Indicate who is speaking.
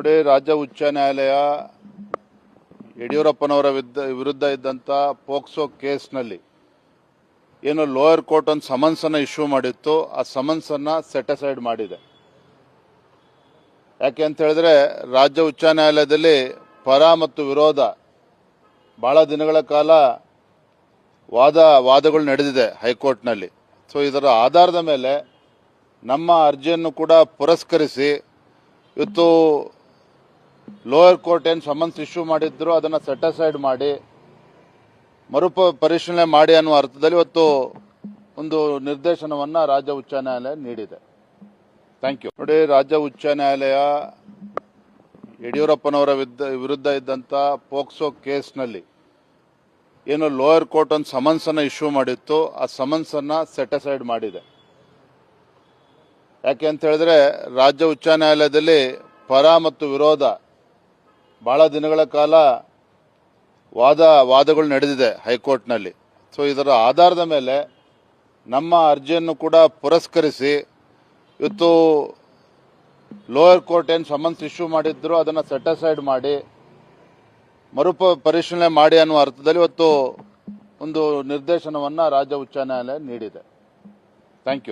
Speaker 1: ನೋಡಿ, ರಾಜ್ಯ ಉಚ್ಚ ನ್ಯಾಯಾಲಯ ಯಡಿಯೂರಪ್ಪನವರ ವಿರುದ್ಧ ಇದ್ದಂಥ ಪೋಕ್ಸೋ ಕೇಸ್ನಲ್ಲಿ ಏನು ಲೋಯರ್ ಕೋರ್ಟ್ ಒಂದು ಸಮನ್ಸನ್ನು ಇಶ್ಯೂ ಮಾಡಿತ್ತು. ಆ ಸಮನ್ಸನ್ನು ಸೆಟಸೈಡ್ ಮಾಡಿದೆ. ಯಾಕೆ ಅಂತ ಹೇಳಿದ್ರೆ, ರಾಜ್ಯ ಉಚ್ಚ ನ್ಯಾಯಾಲಯದಲ್ಲಿ ಪರ ಮತ್ತು ವಿರೋಧ ಬಹಳ ದಿನಗಳ ಕಾಲ ವಾದ, ವಾದಗಳು ನಡೆದಿದೆ ಹೈಕೋರ್ಟ್ನಲ್ಲಿ. ಸೊ, ಇದರ ಆಧಾರದ ಮೇಲೆ ನಮ್ಮ ಅರ್ಜಿಯನ್ನು ಕೂಡ ಪುರಸ್ಕರಿಸಿ, ಇವತ್ತು ಲೋಯರ್ ಕೋರ್ಟ್ ಏನು ಸಮನ್ಸ್ ಇಶ್ಯೂ ಮಾಡಿದ್ರು, ಅದನ್ನು ಸೆಟಸೈಡ್ ಮಾಡಿ ಮರುಪ ಪರಿಶೀಲನೆ ಮಾಡಿ ಅನ್ನುವ ಅರ್ಥದಲ್ಲಿ ಇವತ್ತು ಒಂದು ನಿರ್ದೇಶನವನ್ನು ರಾಜ್ಯ ಉಚ್ಚ ನ್ಯಾಯಾಲಯ ನೀಡಿದೆ. ಥ್ಯಾಂಕ್ ಯು ನೋಡಿ, ರಾಜ್ಯ ಉಚ್ಚ ನ್ಯಾಯಾಲಯ ಯಡಿಯೂರಪ್ಪನವರ ವಿರುದ್ಧ ಇದ್ದಂಥ ಪೋಕ್ಸೋ ಕೇಸ್ನಲ್ಲಿ ಏನು ಲೋಯರ್ ಕೋರ್ಟ್ ಒಂದು ಸಮನ್ಸನ್ನು ಇಶ್ಯೂ ಮಾಡಿತ್ತು, ಆ ಸಮನ್ಸನ್ನು ಸೆಟಸೈಡ್ ಮಾಡಿದೆ. ಯಾಕೆ ಅಂತ ಹೇಳಿದ್ರೆ, ರಾಜ್ಯ ಉಚ್ಚ ನ್ಯಾಯಾಲಯದಲ್ಲಿ ಪರ ಮತ್ತು ವಿರೋಧ ಬಹಳ ದಿನಗಳ ಕಾಲ ವಾದ, ವಾದಗಳು ನಡೆದಿದೆ ಹೈಕೋರ್ಟ್ನಲ್ಲಿ. ಸೊ ಇದರ ಆಧಾರದ ಮೇಲೆ ನಮ್ಮ ಅರ್ಜಿಯನ್ನು ಕೂಡ ಪುರಸ್ಕರಿಸಿ, ಇವತ್ತು ಲೋಯರ್ ಕೋರ್ಟ್ ಏನು ಸಮನ್ಸ್ ಇಶ್ಯೂ ಮಾಡಿದ್ರು ಅದನ್ನು ಸೆಟಸೈಡ್ ಮಾಡಿ, ಮರುಪ, ಪರಿಶೀಲನೆ ಮಾಡಿ ಅನ್ನುವ ಅರ್ಥದಲ್ಲಿ ಇವತ್ತು ಒಂದು ನಿರ್ದೇಶನವನ್ನು ರಾಜ್ಯ ಉಚ್ಚ ನ್ಯಾಯಾಲಯ ನೀಡಿದೆ. Thank you